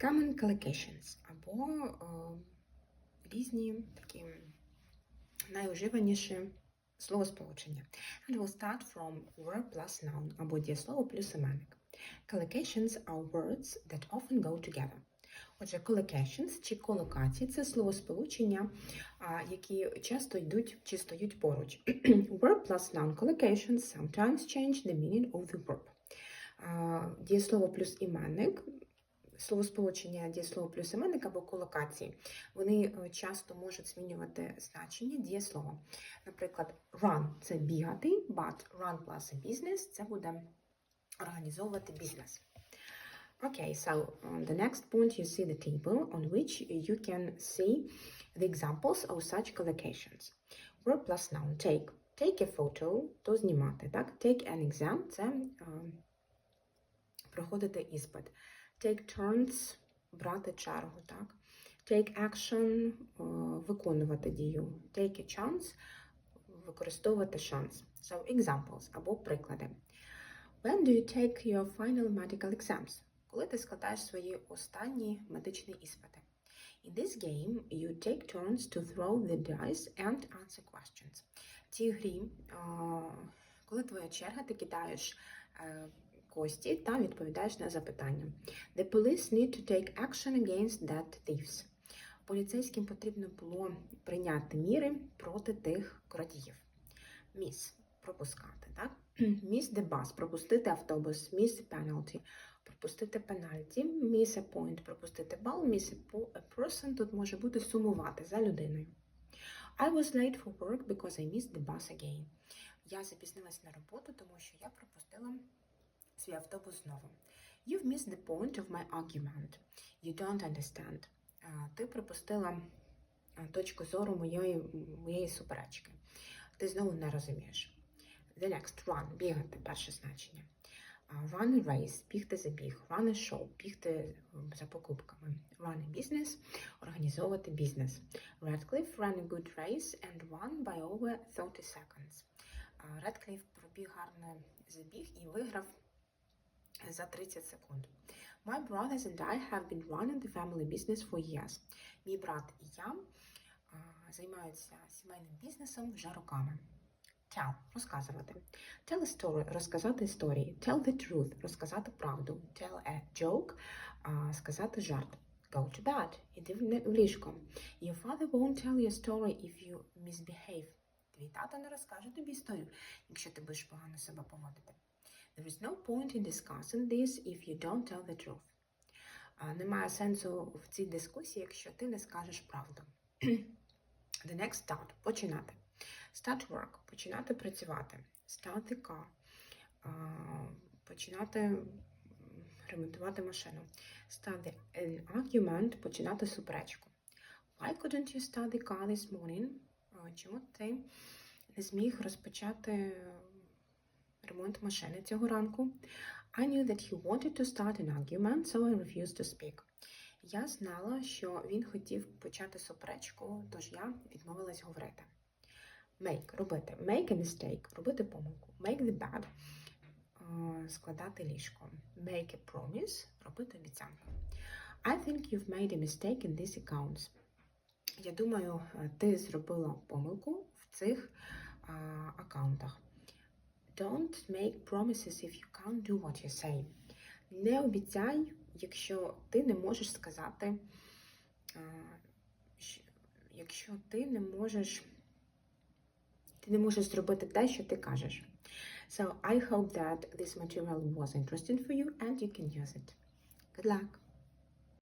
Common collocations або е, різні такі найуживаніші словосполучення. And we'll start from verb plus noun або дієслово плюс іменник. Collocations are words that often go together. Отже, collocations чи колокації це словосполучення, які часто йдуть чи стоять поруч. verb plus noun collocations sometimes change the meaning of the verb. Дієслово плюс іменник, словосполучення дієслово плюс іменник або колокації, вони е, часто можуть змінювати значення дієслова. Наприклад, run – це бігати, but run plus a business – це буде організовувати бізнес. Okay, so the next point you see the table on which you can see the examples of such collocations. Verb plus noun take. Take a photo то знімати, так? Take an exam це е, проходити іспит. Take turns брати чергу, так? Take action е, виконувати дію. Take a chance використовувати шанс. So examples або приклади. When do you take your final medical exams? Коли ти складаєш свої останні медичні іспити. In this game, you take turns to throw the dice and answer questions. В цій грі, коли твоя черга, ти кидаєш е, кості та відповідаєш на запитання. The police need to take action against that thieves. Поліцейським потрібно було прийняти міри проти тих крадіїв. Miss – пропускати, так? Miss the пропустити автобус, a penalty – пропустити пенальті, miss a point – пропустити бал, a a person – тут може бути сумувати за людиною. I was late for work because I missed the bus again. Я запізнилась на роботу, тому що я пропустила свій автобус знову. You've missed the point of my argument. You don't understand. Ти пропустила точку зору моєї, моєї суперечки. Ти знову не розумієш. The next run бігати перше значення. Run a race бігти за біг. Run a show бігти за покупками. Run a business організовувати бізнес. Radcliffe ran a good race and won by over 30 seconds. Редкліф пробіг гарний забіг і виграв за 30 секунд. My brothers and I have been running the family business for years. Мій брат і я займаються сімейним бізнесом вже роками. Tell – розказувати. Tell a story – розказати історії. Tell the truth – розказати правду. Tell a joke – сказати жарт. Go to bed – іди в ліжко. Your father won't tell you story if you misbehave. Твій тато не розкаже тобі історію, якщо ти будеш погано себе поводити. There is no point in discussing this if you don't tell the truth. Немає сенсу в цій дискусії, якщо ти не скажеш правду. The next start – починати. Start work – починати працювати. Start the car – починати ремонтувати машину. Start the an argument – починати суперечку. Why couldn't you start the car this morning? Чому ти не зміг розпочати ремонт машини цього ранку? I knew that he wanted to start an argument, so I refused to speak. Я знала, що він хотів почати суперечку, тож я відмовилась говорити. Make – робити. Make a mistake – робити помилку. Make the bed – складати ліжко. Make a promise – робити обіцянку. I think you've made a mistake in these accounts. Я думаю, е, ти зробила помилку в цих а, аккаунтах. Don't make promises if you can't do what you say. Не обіцяй, якщо ти не можеш сказати, якщо ти не можеш, ти не можеш зробити те, що ти кажеш. So I hope that this material was interesting for you and you can use it. Good luck!